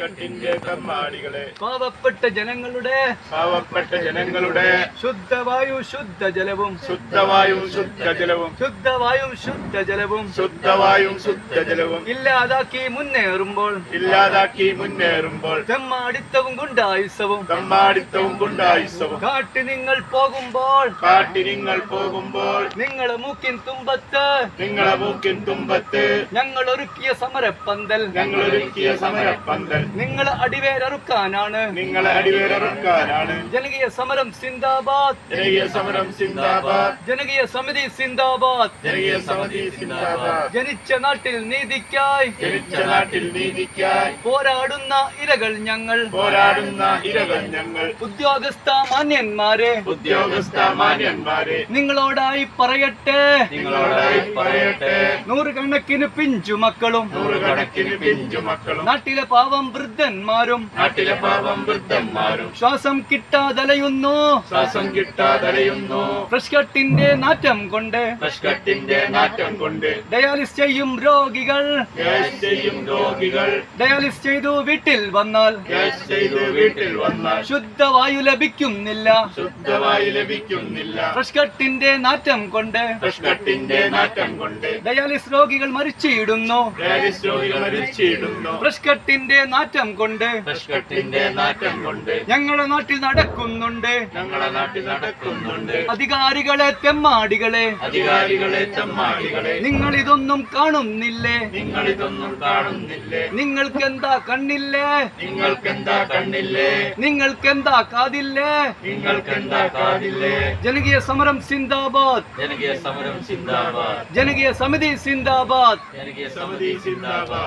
കമ്മാടികളെ പാവപ്പെട്ട ജനങ്ങളുടെ പാവപ്പെട്ട ജനങ്ങളുടെ. ശുദ്ധവായു ശുദ്ധജലവും ശുദ്ധവായു ശുദ്ധജലവും ശുദ്ധവായും ശുദ്ധജലവും ശുദ്ധവായും ശുദ്ധജലവും ഇല്ലാതാക്കി മുന്നേറുമ്പോൾ. ഇല്ലാതാക്കി മുന്നേറുമ്പോൾ. തെമ്മാടിത്തവും ഗുണ്ടായുസവും. ചെമ്മാടിത്തവും ഗുണ്ടായുസവും. കാട്ടി നിങ്ങൾ പോകുമ്പോൾ. കാട്ടി നിങ്ങൾ പോകുമ്പോൾ. നിങ്ങളെ മൂക്കിൻ തുമ്പത്ത്. നിങ്ങളെ മൂക്കിൻ തുമ്പത്ത്. ഞങ്ങൾ ഒരുക്കിയ സമരപ്പന്തൽ. ഞങ്ങൾ ഒരുക്കിയ സമരപ്പന്തൽ. നിങ്ങൾ അടിവേരറുക്കാനാണ്. നിങ്ങളെ അടിവേരറുക്കാനാണ്. ജനകീയ സമരം സിന്ദാബാദ്. ജനകീയ സമരം സിന്ദാബാദ്. ജനകീയ സമിതി സിന്ദാബാദ്. ജനകീയ സമിതി സിന്ദാബാദ്. ജനിച്ച നാട്ടിൽ നീതിക്കായി. ജനിച്ച നാട്ടിൽ നീതിക്കായി. പോരാടുന്ന ഇരകൾ ഞങ്ങൾ. പോരാടുന്ന ഇരകൾ ഞങ്ങൾ. ഉദ്യോഗസ്ഥ മാന്യന്മാരെ. ഉദ്യോഗസ്ഥ മാന്യന്മാരെ. നിങ്ങളോടായി പറയട്ടെ. നിങ്ങളോടായി പറയട്ടെ. നൂറുകണക്കിന് പിഞ്ചു മക്കളും. നൂറുകണക്കിന് പിഞ്ചു മക്കളും. നാട്ടിലെ പാവം വൃദ്ധന്മാരും നാട്ടിലെ പാവം വൃദ്ധന്മാരും. ശ്വാസം കിട്ടാതലയുന്നു. ശ്വാസം കിട്ടാതലയുന്നു. ഫ്രഷ്കട്ടിന്റെ നാറ്റം കൊണ്ട്. ഫ്രഷ്കട്ടിന്റെ നാറ്റം കൊണ്ട്. ഡയാലിസ് ചെയ്യും രോഗികൾ. ചെയ്യും രോഗികൾ. ഡയാലിസ് ചെയ്തു വീട്ടിൽ വന്നാൽ. ചെയ്തു വീട്ടിൽ വന്നാൽ. ശുദ്ധവായു ലഭിക്കുന്നില്ല. ശുദ്ധവായു ലഭിക്കുന്നില്ല. ഫ്രഷ്കട്ടിന്റെ നാറ്റം കൊണ്ട്. ഫ്രഷ്കട്ടിന്റെ നാറ്റം കൊണ്ട്. ഡയാലിസ് രോഗികൾ മരിച്ചിടുന്നു. ഡയാലിസ് രോഗികൾ മരിച്ചിടുന്നു. ഫ്രഷ് കട്ടിന്റെ നാറ്റം കൊണ്ട്. കഷ്കട്ടിന്റെ നാറ്റം കൊണ്ട്. ഞങ്ങളുടെ നാട്ടിൽ നടക്കുന്നുണ്ട്. ഞങ്ങളുടെ നാട്ടിൽ നടക്കുന്നുണ്ട്. അധികാരികളെ തെമ്മാടികളെ. അധികാരികളെ തമ്മാടികളെ. നിങ്ങൾ ഇതൊന്നും കാണുന്നില്ലേ? നിങ്ങൾ ഇതൊന്നും കാണുന്നില്ലേ? നിങ്ങൾക്ക് എന്താ കണ്ണില്ലേ? നിങ്ങൾക്കെന്താ കണ്ണില്ലേ? നിങ്ങൾക്കെന്താ കാതില്ലേ? നിങ്ങൾക്കെന്താ കാതില്ലേ? ജനകീയ സമരം സിന്ദാബാദ്. ജനകീയ സമരം സിന്ദാബാദ്. ജനകീയ സമിതി സിന്ദാബാദ്. ജനകീയ സമിതി സിന്ദാബാദ്.